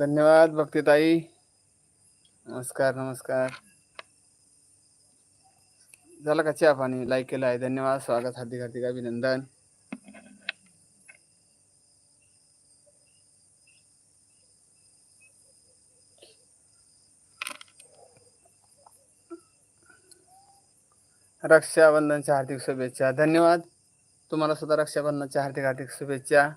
धन्यवाद भक्तीताई. नमस्कार नमस्कार. झालं का चहा पाणी? लाईक केलं आहे. धन्यवाद. स्वागत. हार्दिक हार्दिक अभिनंदन. रक्षाबंधनच्या हार्दिक शुभेच्छा. धन्यवाद. तुम्हाला सुद्धा रक्षाबंधनच्या हार्दिक हार्दिक शुभेच्छा.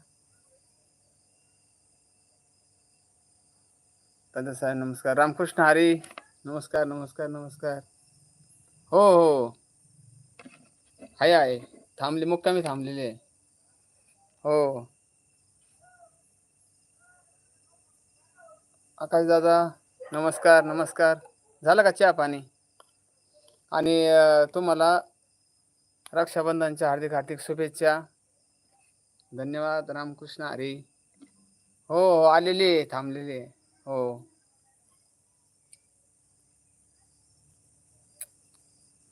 दादा साहेब नमस्कार. रामकृष्ण हरी. नमस्कार नमस्कार नमस्कार. हो हो. आहे आहे. थांबले मुक्कामी थांबलेले. आहे. हो. आकाश दादा नमस्कार नमस्कार. झालं का चहा पाणी? आणि तुम्हाला रक्षाबंधनच्या हार्दिक हार्दिक शुभेच्छा. धन्यवाद. रामकृष्ण हरी. हो हो. आलेली आहे थांबलेली. आहे हो.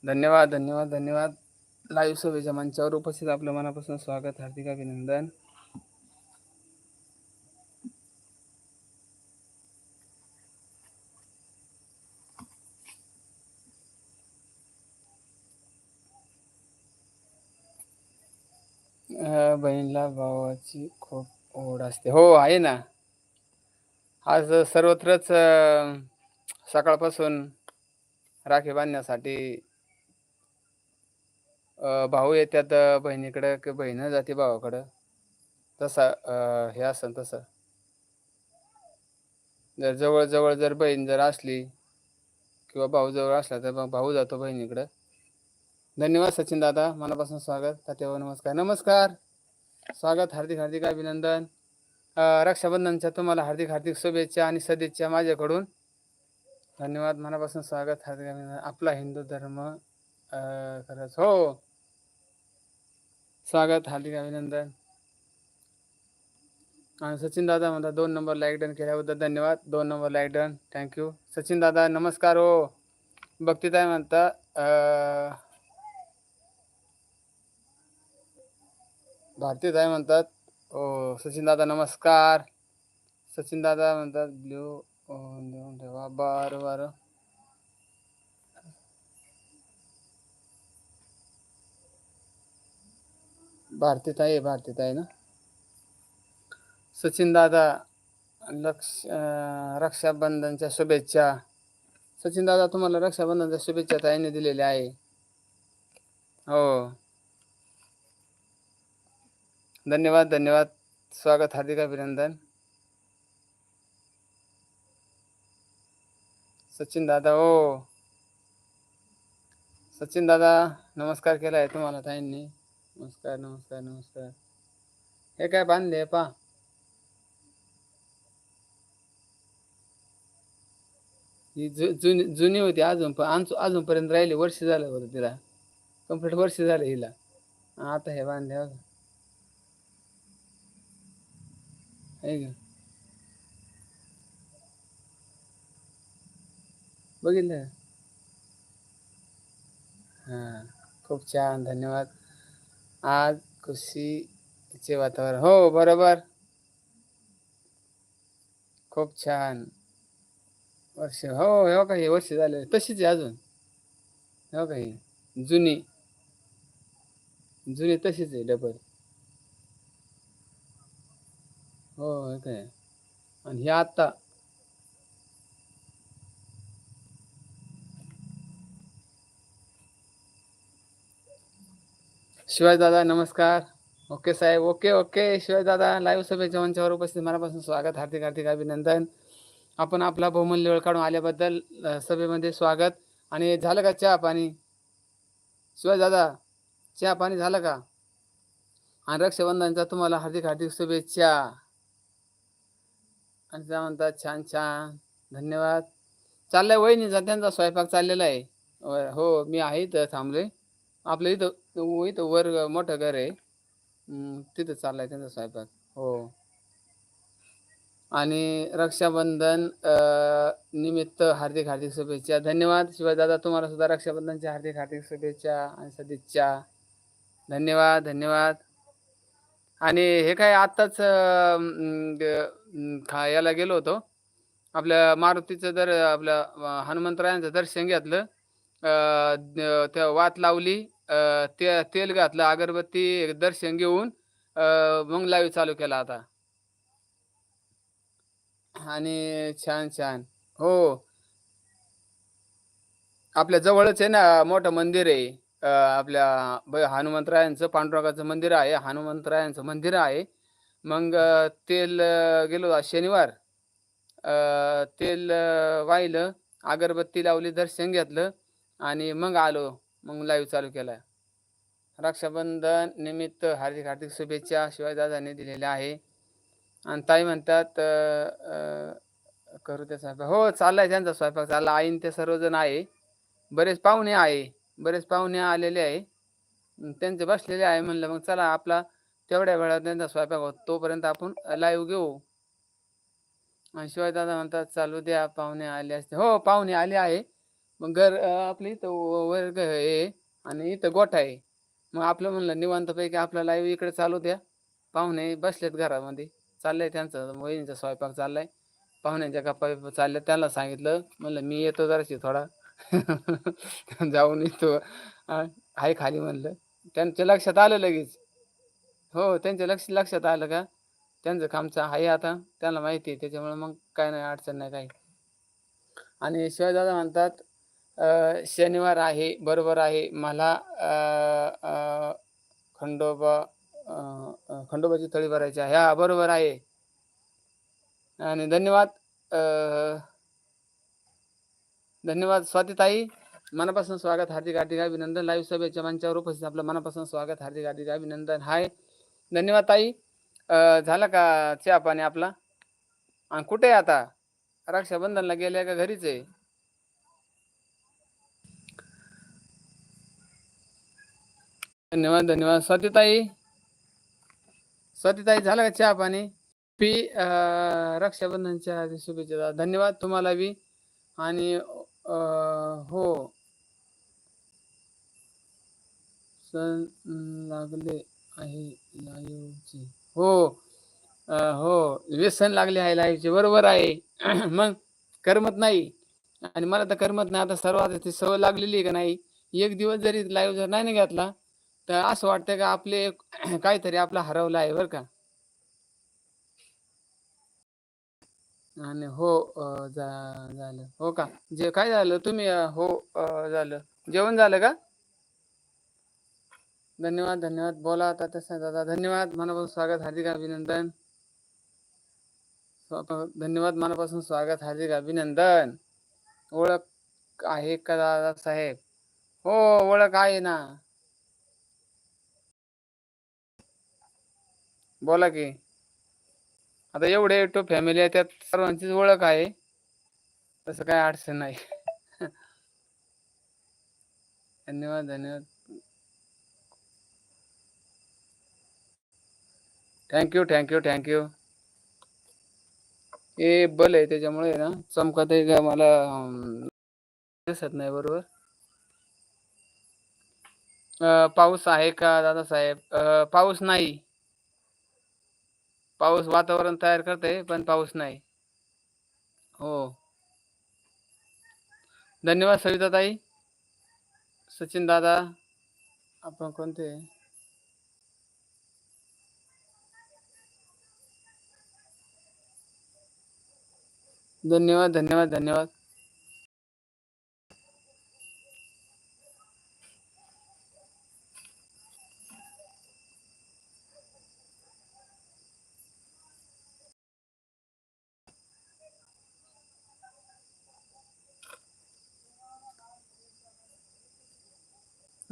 धन्यवाद धन्यवाद धन्यवाद. लाईव्ह सभेच्या मंचावर उपस्थित आपलं मनापासून स्वागत हार्दिक अभिनंदन. बहिणीला भावाची खूप ओढ असते. हो आहे ना. आज सर्वत्रच सकाळपासून राखी बांधण्यासाठी भाऊ येतात बहिणीकडं की बहीण जाते भावाकडं? तसा हे असं तसं. जर जवळ जवळ जर बहीण जर असली किंवा भाऊ जवळ असला तर मग भाऊ जातो बहिणीकडं. धन्यवाद सचिन दादा. मनापासून स्वागत. तात्यावर नमस्कार. नमस्कार. स्वागत. हार्दिक हार्दिक अभिनंदन. रक्षाबंधनच्या तुम्हाला हार्दिक हार्दिक शुभेच्छा आणि सदिच्छा माझ्याकडून. धन्यवाद. मनापासून स्वागत. हार्दिक अभिनंदन. आपला हिंदू धर्म खरंच हो. स्वागत. हार्दिक अभिनंदन. आणि सचिन दादा म्हणता दोन नंबर लाईक डन केल्याबद्दल धन्यवाद. दोन number like done. Thank you Sachin दादा नमस्कार हो. भक्तिताई म्हणता अं, भारतीताई म्हणतात हो सचिन दादा नमस्कार. सचिन दादा म्हणतात ब्ल्यू देऊन ठेवा बरं बरं. भारतीत आहे भारतीताई ना? सचिन दादा लक्ष रक्षाबंधनच्या शुभेच्छा. सचिन दादा तुम्हाला रक्षाबंधनच्या शुभेच्छा ताईने दिलेल्या आहे. हो. धन्यवाद धन्यवाद। स्वागत हार्दिक अभिनंदन। सचिन दादा ओ। सचिन दादा नमस्कार केला आहे तुम्हाला ताईंनी। नमस्कार नमस्कार नमस्कार। हे काय बांधले पा। ही जु- जुनी जुनी होती अजून पण अजूनपर्यंत राहिली वर्ष झालं होतं तिला। कंप्लीट वर्ष झालं हिला। आता हे बांधले आहे का बघितलं हां? खूप छान धन्यवाद। आज खुशीचे वातावरण। हो बरोबर। खूप छान। वर्ष हो हो का हे वर्ष झाले. तशीच आहे अजून. हो काही जुनी. जुनी तशीच आहे डबल हो काय? आणि हे आत्ता? शिवाय दादा नमस्कार. ओके साहेब ओके ओके. शिवाय दादा लाईव्ह सभेच्या मंचावर उपस्थित. मनापासून स्वागत हार्दिक हार्दिक अभिनंदन. आपण आपला बहुमूल्य वेळ काढून आल्याबद्दल सभेमध्ये स्वागत. आणि झालं का चहा पाणी? शिवाय दादा चहा पाणी झालं का? आणि रक्षाबंधनचा तुम्हाला हार्दिक हार्दिक शुभेच्छा. आणि त्या म्हणतात छान छान धन्यवाद. चाललाय वहिनीचा त्यांचा स्वयंपाक चाललेला आहे. हो मी आहे इथं थांबले आपलं इथं इथं वर मोठं घर आहे. तिथं चाललाय त्यांचा स्वयंपाक. हो. आणि रक्षाबंधन निमित्त हार्दिक हार्दिक शुभेच्छा. धन्यवाद. शिवाय दादा तुम्हाला सुद्धा रक्षाबंधनच्या हार्दिक हार्दिक शुभेच्छा आणि सदिच्छा. धन्यवाद धन्यवाद. आणि हे काय आत्ताच खा याला गेलो होतो. आपल्या मारुतीचं जर आपल्या हनुमंतरायांचं दर्शन घेतलं त्या वात लावली ते तेल घातलं अगरबत्ती दर्शन घेऊन मग लाईव्ह चालू केला आता. आणि छान छान. हो. आपल्या जवळच आहे ना मोठं मंदिर आहे. आपल्या ब- हनुमंतरायांचं पांडुरंगाचं मंदिर आहे. हनुमंतरायांचं मंदिर आहे. मग तेल गेलो शनिवार. तेल अं, वाहिलं. अगरबत्ती लावली दर्शन घेतलं. आणि मग आलो. मग लाईव्ह चालू केला. रक्षाबंधन निमित्त हार्दिक हार्दिक शुभेच्छा शिवाजीदादांनी दिलेल्या आहे. आणि ताई म्हणतात करू त्या स्वयंपाक. हो चाललाय त्यांचा स्वयंपाक. चालला. आईन ते सर्वजण आहे. बरेच पाहुणे आहे. बरेच पाहुणे आलेले आहे. त्यांचे बसलेले आहे म्हणलं मग चला आपला तेवढ्या वेळात त्यांचा स्वयंपाक होत. तोपर्यंत आपण लाईव्ह घेऊ. आणि शिवाय दादा म्हणतात चालू द्या पाहुणे आले असते. हो पाहुणे आले आहे. मग घर आपली आपलं इथं व- वर्ग आहे आणि इथं गोठा आहे. मग आपलं म्हणलं निवांतपैकी आपला लाईव्ह इकडे चालू द्या. पाहुणे बसलेत घरामध्ये. चाललंय त्यांचं वहिनीचा स्वयंपाक चाललाय. पाहुण्यांच्या गप्पा चालल्या त्याला सांगितलं म्हणलं मी येतो जराशी थोडा. जाऊन येतो. आहे खाली म्हणलं. त्यांच्या लक्षात आलं लगेच. हो त्यांच्या लक्ष लक्षात आलं का? त्यांचं कामचं आहे आता. त्यांना माहिती आहे. त्याच्यामुळे मग काय नाही अडचण नाही काही. आणि शिवाजीदादा म्हणतात शनिवार आहे बरोबर आहे. मला खंडोबा खंडोबाची तळी भरायची आहे. हा बरोबर आहे. आणि धन्यवाद. धन्यवाद स्वातीताई मनापासून स्वागत हार्दिक हार्दिक अभिनंदन. लाईव्ह सभेच्या मंचावर उपस्थित आपलं मनापासून स्वागत हार्दिक हार्दिक अभिनंदन. हाय. धन्यवाद ताई. झाला का चहा पाणी आपला? आणि कुठे आहे आता? रक्षाबंधनला गेल्या का घरीच आहे? धन्यवाद धन्यवाद. स्वातीताई स्वातीताई झाला का चहा पाणी? पी रक्षाबंधनच्या शुभेच्छा. धन्यवाद तुम्हाला बी. आणि हो. सण लागले आहे लाईव्हचे. हो. हो. व्यसन लागले आहे लाईव्हचे. बरोबर आहे. मग करमत नाही. आणि मला तर करमत नाही. आता सर्वात ती सवय लागलेली आहे का नाही? एक दिवस जरी लाईव्ह जर नाही ना घेतला तर असं वाटतं का आपले काहीतरी आपला हरवलं आहे बरं का? आणि हो झालं. हो का? जे काय झालं तुम्ही हो झालं. जेवण झालं का? धन्यवाद धन्यवाद. बोला आता तसं. दादा धन्यवाद. मनापासून स्वागत हार्दिक अभिनंदन. धन्यवाद. मनापासून स्वागत हार्दिक अभिनंदन. ओळख आहे का दादा साहेब? हो ओळख आहे ना. बोला की. आता एवढे टू फॅमिली आहे त्यात सर्वांचीच ओळख आहे. तसं काय अडचण नाही. धन्यवाद धन्यवाद. थँक्यू थँक्यू थँक्यू हे बल आहे त्याच्यामुळे ना चमकत आहे का मला दिसत नाही बरोबर. पाऊस आहे का दादासाहेब? साहेब पाऊस नाही. पाऊस वातावरण तयार करते पण पाऊस नाही. हो. धन्यवाद सविता ताई सचिन दादा आपण कोणते? धन्यवाद धन्यवाद धन्यवाद.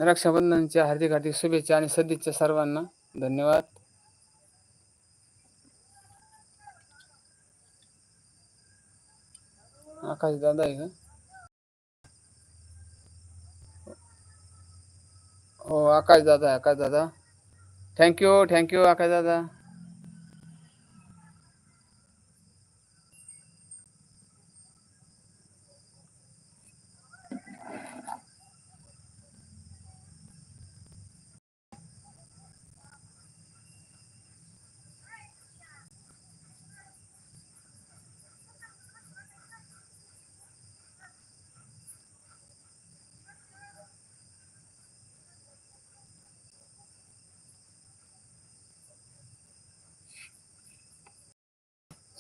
रक्षाबंधनच्या हार्दिक हार्दिक शुभेच्छा आणि सदिच्छा सर्वांना. धन्यवाद. आकाश दादा आहे का? हो आकाश दादा आकाश दादा. थँक्यू थँक्यू आकाश दादा.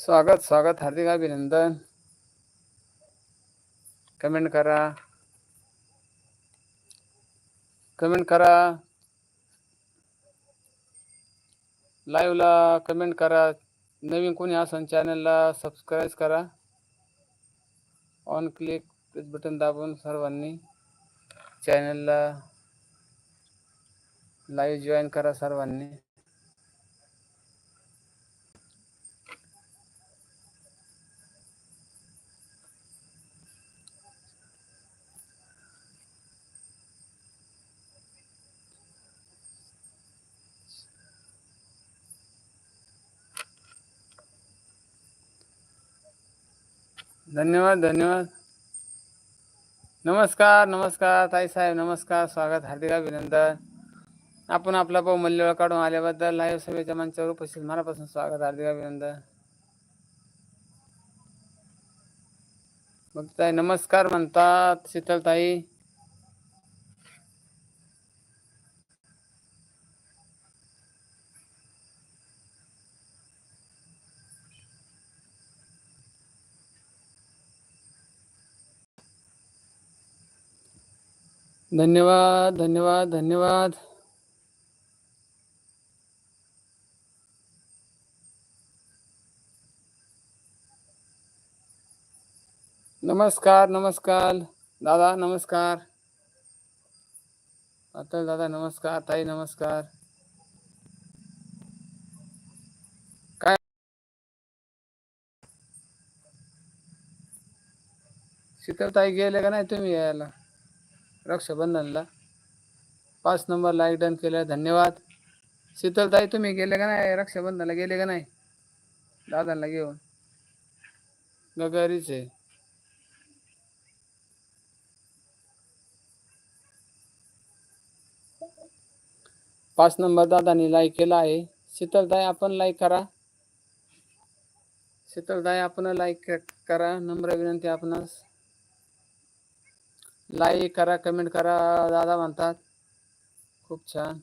स्वागत स्वागत, हार्दिक अभिनंदन। कमेंट करा। कमेंट करा। लाइव लाईव्हला कमेंट करा। नवीन कोणी असेल चॅनलला सबस्क्राईब करा। ऑन क्लिक बटन दाबून सर्वांनी चॅनलला लाईव्ह जॉईन करा सर्वांनी. धन्यवाद धन्यवाद. नमस्कार नमस्कार ताई साहेब नमस्कार स्वागत हार्दिक अभिनंदन. आपण आपला भाऊ मल्लीवर काढून आल्याबद्दल लाईव्ह सभेच्या मंचावर उपस्थित. मनापासून स्वागत हार्दिक अभिनंदन. मग नमस्कार म्हणतात शीतलताई. धन्यवाद धन्यवाद धन्यवाद. नमस्कार नमस्कार. दादा नमस्कार. अतल दादा नमस्कार. ताई नमस्कार. काय? शीतलताई गेले का नाही तुम्ही यायला? रक्षाबंधनला. पाच नंबर लाईक डन केलं धन्यवाद. शीतलताई तुम्ही गेले का नाही? रक्षाबंधनला गेले का नाही? दादांना घेऊन. गगारीच. आहे पाच नंबर दादानी लाईक केला आहे. शीतलताई आपण लाईक करा. शीतलताई आपण लाईक करा. नम्र विनंती आपणास. लाईक करा कमेंट करा दादा म्हणतात. खूप छान.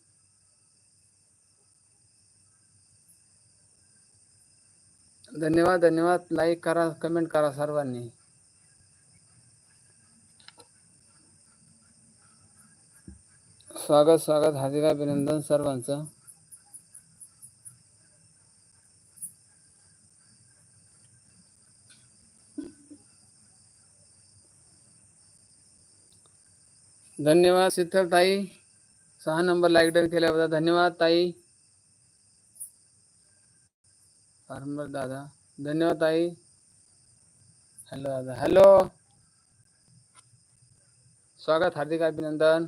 धन्यवाद धन्यवाद. लाईक करा कमेंट करा सर्वांनी. स्वागत स्वागत. हार्दिक अभिनंदन सर्वांचं. धन्यवाद शीतल ताई. सहा नंबर लाईक डन केल्याबद्दल धन्यवाद ताई. फार्मर दादा. धन्यवाद ताई. हॅलो दादा. हॅलो. स्वागत हार्दिक अभिनंदन.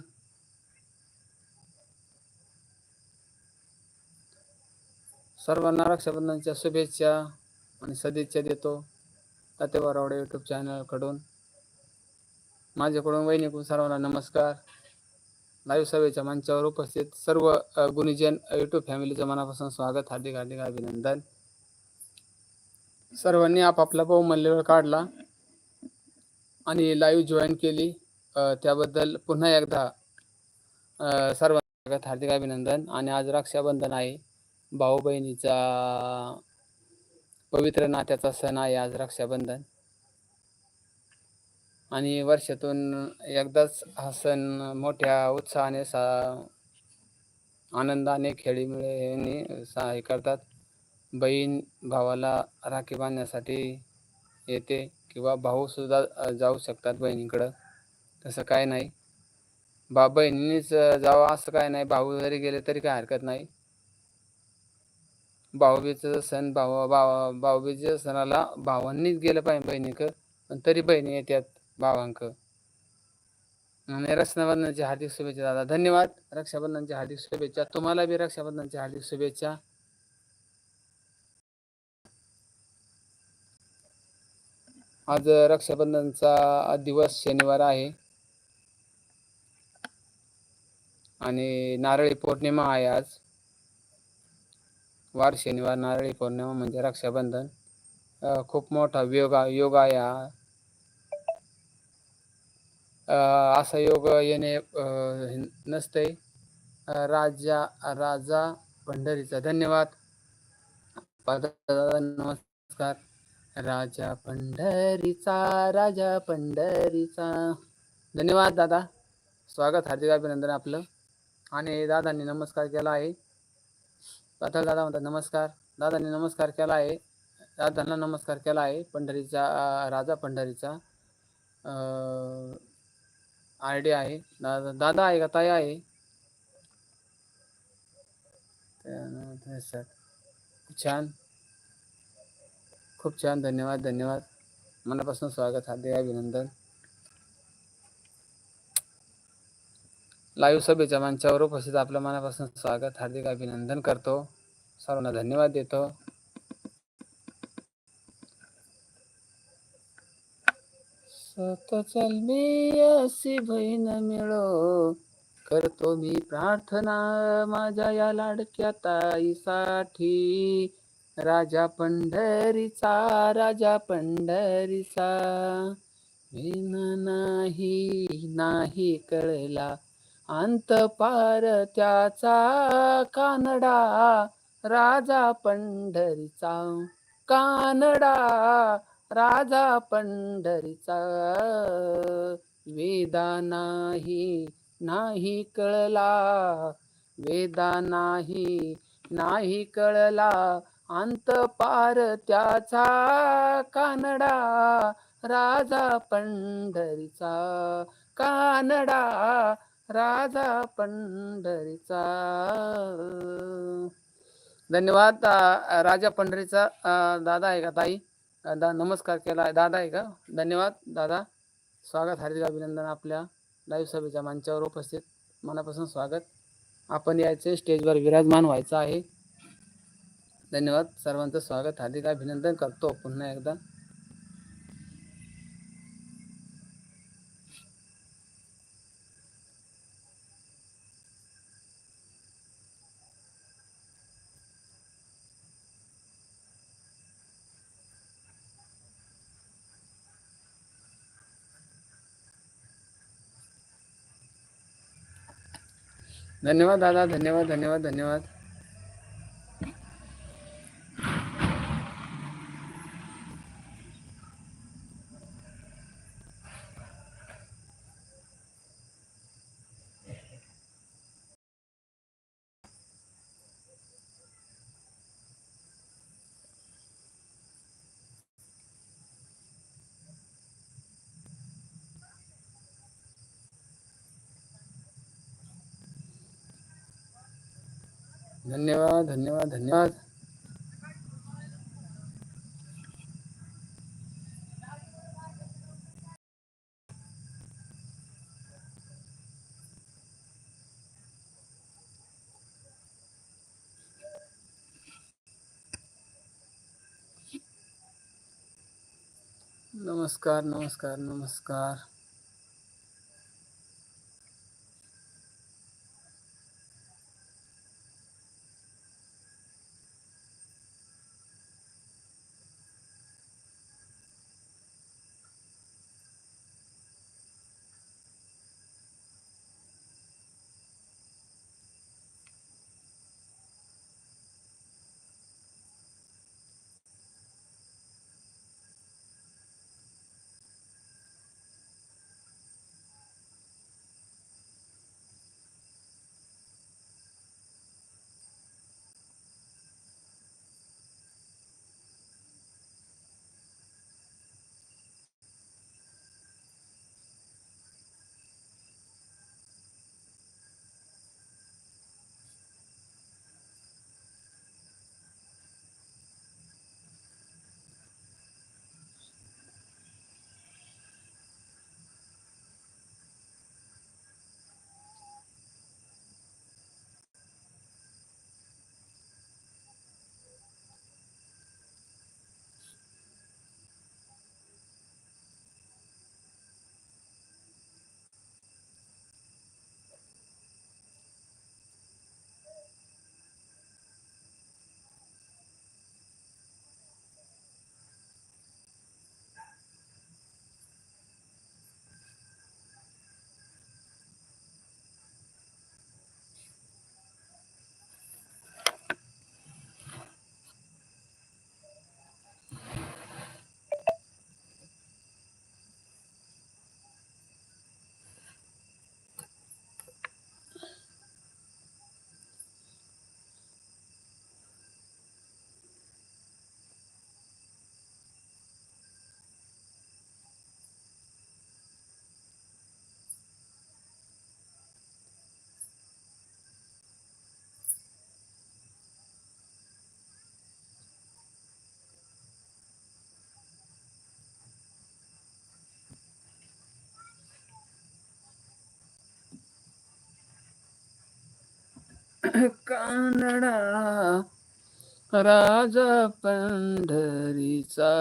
सर्वांना रक्षाबंधनच्या शुभेच्छा आणि सदिच्छा देतो. तातेवा रावडे यूट्यूब चॅनलकडून माझ्याकडून वैनिकून सर्वांना नमस्कार. लाईव्ह सभेच्या मंचावर उपस्थित सर्व अ, गुणीजन यूट्यूब फॅमिलीचं मनापासून स्वागत हार्दिक हार्दिक अभिनंदन. सर्वांनी आपापला बहुमल्यवेळ काढला आणि लाईव्ह जॉईन केली. त्याबद्दल पुन्हा एकदा सर्वांना स्वागत हार्दिक अभिनंदन. आणि आज रक्षाबंधन आहे. भाऊ बहिणीचा पवित्र नात्याचा सण आहे आज रक्षाबंधन. आणि वर्षातून एकदाच हा सण मोठ्या उत्साहाने सा आनंदाने खेळीमेळीने सा हे करतात. बहीण भावाला राखी बांधण्यासाठी येते किंवा भाऊसुद्धा जाऊ शकतात बहिणीकडं. तसं काय नाही. बा बहिणीनेच जावं असं काय नाही. भाऊ जरी गेले तरी काय हरकत नाही. भाऊबीजेचा सण भावा भावा भाऊबीजेच्या सणाला भावांनीच गेलं पाहिजे बहिणीकडं. पण तरी बहिणी येतात. भावांक आणि रक्षाबंधनाच्या हार्दिक शुभेच्छा दादा. धन्यवाद. रक्षाबंधनाच्या हार्दिक शुभेच्छा. तुम्हाला बी रक्षाबंधनच्या हार्दिक शुभेच्छा. आज रक्षाबंधनचा दिवस शनिवार आहे. आणि नारळी पौर्णिमा आहे आज. वार शनिवार नारळी पौर्णिमा म्हणजे रक्षाबंधन. खूप मोठा योगा योग आहे असा योग येणे नसते. राजा राजा भंडारीचा धन्यवाद. दादा नमस्कार. राजा पंढरीचा राजा पंढरीचा धन्यवाद दादा. स्वागत हार्दिक अभिनंदन आपलं. आणि दादांनी नमस्कार केला आहे. पातळ दादा म्हणतात नमस्कार. दादांनी नमस्कार केला आहे. दादांना नमस्कार केला आहे. पंढरीचा राजा पंढरीचा आय डी आहे दादा दादा का? ताई त्यानंतर छान. खूप छान. धन्यवाद धन्यवाद. मनापासून स्वागत. हार्दिक अभिनंदन. लाईव्ह सभेच्या मंचावर उपस्थित आपलं मनापासून स्वागत. हार्दिक अभिनंदन करतो. सर्वांना धन्यवाद देतो. सत चल मी अशी बहीण मिळो. करतो मी प्रार्थना माझ्या या लाडक्या ताईसाठी. राजा पंढरीचा राजा पंढरीचा. विन नाही नाही कळला. अंत पार त्याचा कानडा. राजा पंढरीचा कानडा. राजा पंढरीचा. वेदा नाही नाही कळला. वेदा नाही नाही कळला. अंत पार त्याचा कानडा. राजा पंढरीचा कानडा. राजा पंढरीचा. धन्यवाद राजा पंढरीचा दादा आहे का ताई? दादा नमस्कार केला आहे दादा आहे का? धन्यवाद. दादा स्वागत. हार्दिक अभिनंदन आपल्या लाईव्ह सभेच्या मंचावर उपस्थित. मनापासून स्वागत. आपण यायचे स्टेजवर विराजमान व्हायचं आहे. धन्यवाद. सर्वांचं स्वागत. हार्दिक अभिनंदन करतो पुन्हा एकदा. धन्यवाद दादा धन्यवाद धन्यवाद धन्यवाद. धन्यवाद धन्यवाद धन्यवाद. नमस्कार नमस्कार नमस्कार. कानडा राजा पंढरीचा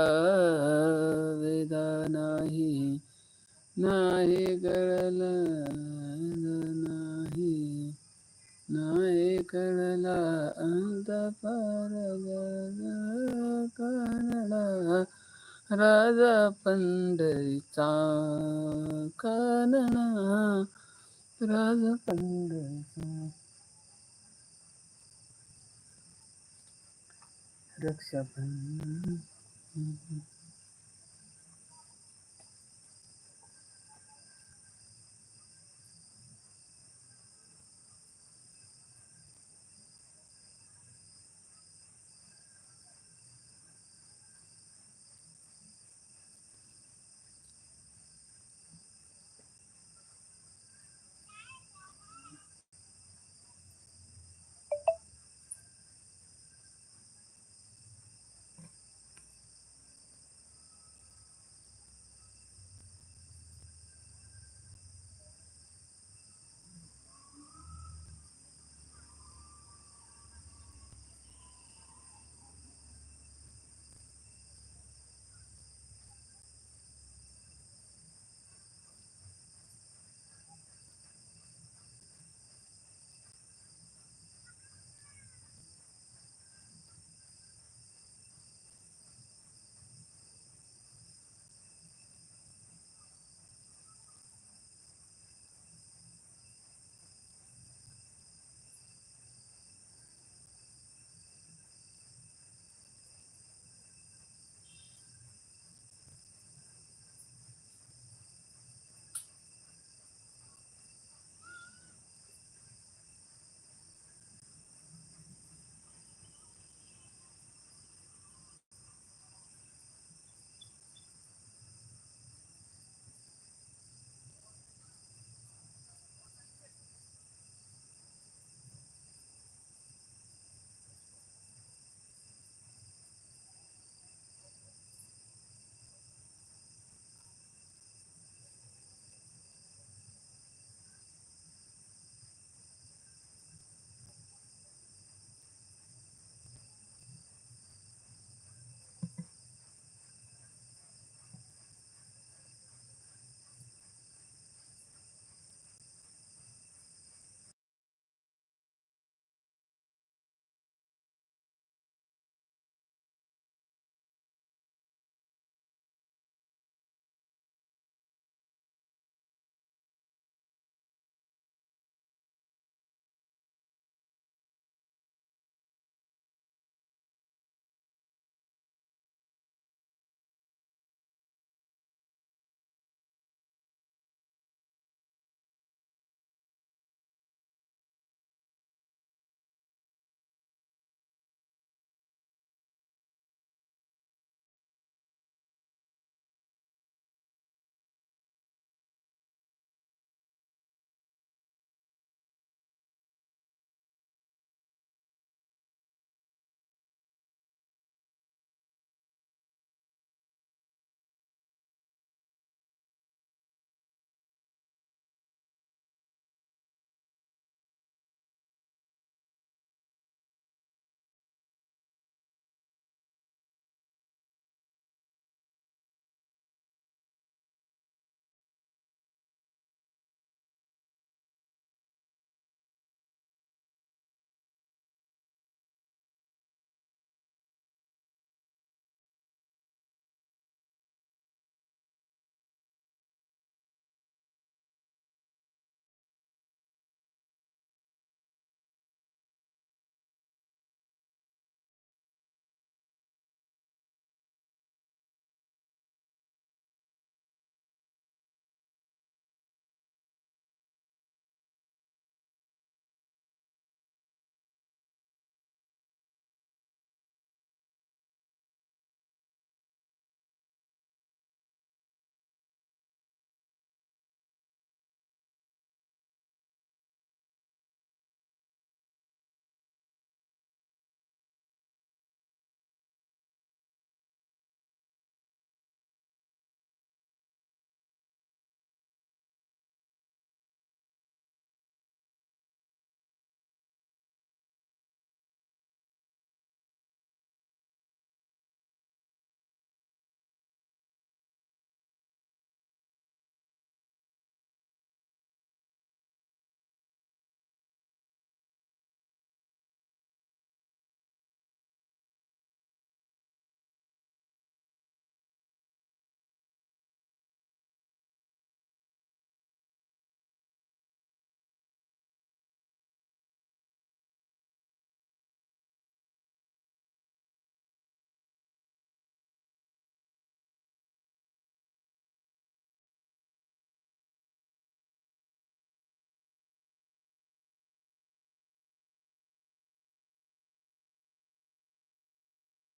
वेदा नाही नाही कळला नाही. नाही कळला अंत पार कानडा राजा पंढरीचा कानडा राजा पंढरीचा રક્ષાબંધન.